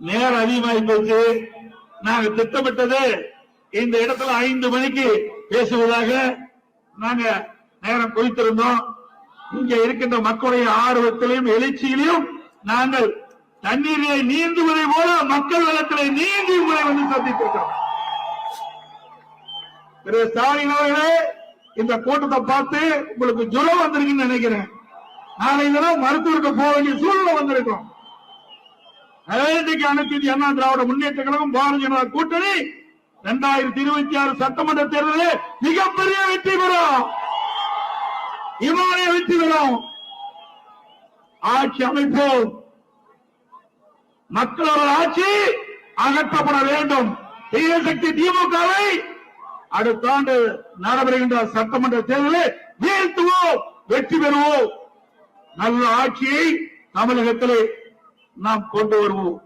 நேரம் அதிகமாகி போச்சு நாங்க திட்டமிட்டது இந்த இடத்துல ஐந்து மணிக்கு பேசுவதாக நாங்க நேரம் குறித்திருந்தோம் இங்க இருக்கின்ற மக்களுடைய ஆர்வத்திலையும் எழுச்சியிலையும் நாங்கள் தண்ணீரிலே நீந்துவதை போல மக்கள் நலத்திலே நீந்தி உங்களை வந்து சந்தித்திருக்கிறோம். திரு ஸ்டாலின் அவர்களே இந்த கூட்டத்தை பார்த்து உங்களுக்கு ஜுரம் வந்திருக்குன்னு நினைக்கிறேன். நாளை தினம் மருத்துவருக்கு போக வேண்டிய சூழ்நிலை வந்திருக்கிறோம் அயோத்திக்கு அனுப்பியது அண்ணா திராவிட முன்னேற்ற கழகம் பாரதிய ஜனதா கூட்டணி. இரண்டாயிரத்தி இருபத்தி ஆறு சட்டமன்ற தேர்தலில் மிகப்பெரிய வெற்றி பெறும். இமாலய வெற்றி பெறும். ஆட்சி அமைப்போம். மக்களோட ஆட்சி அகற்றப்பட வேண்டும். தீய சக்தி திமுகவை அடுத்த ஆண்டு நடைபெறுகின்ற சட்டமன்ற தேர்தலில் வீழ்த்துவோம் வெற்றி பெறுவோம். நல்ல ஆட்சியை தமிழகத்திலே நாம் கொண்டு வருவோம்